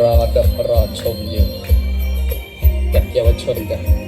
รอดรอชมอยู่กับเยาวชนกัน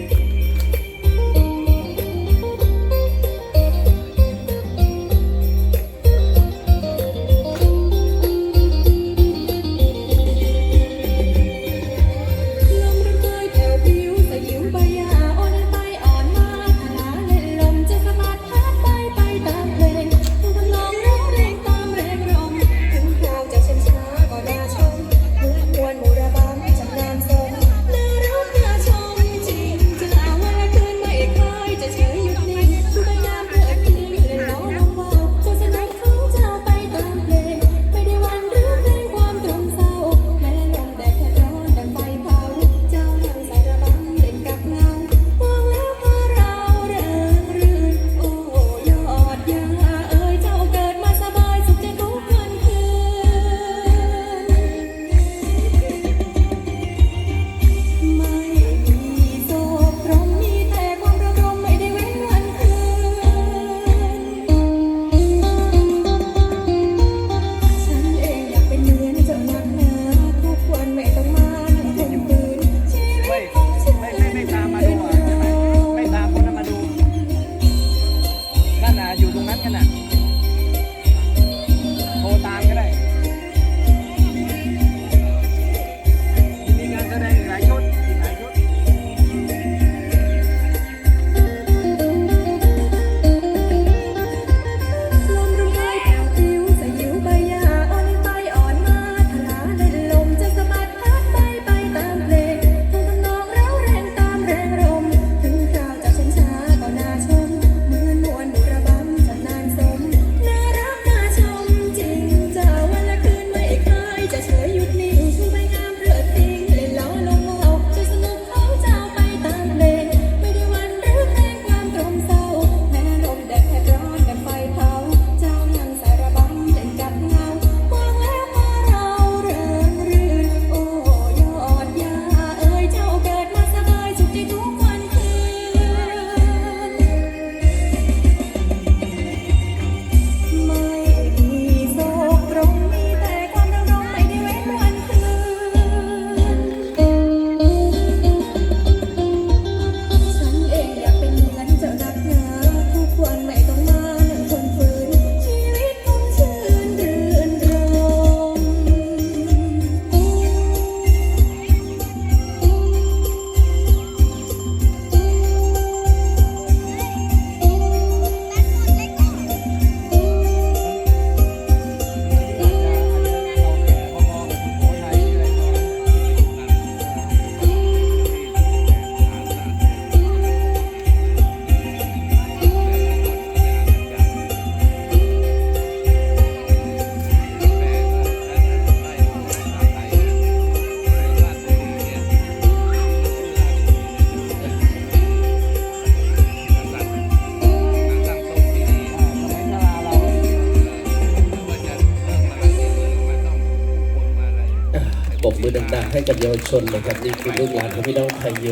บมือดังๆให้กับเยาวชนนะครับนี่คือลูกหลานของพี่น้องไทยโย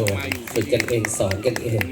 ฝึกกันเองสอนกันเอง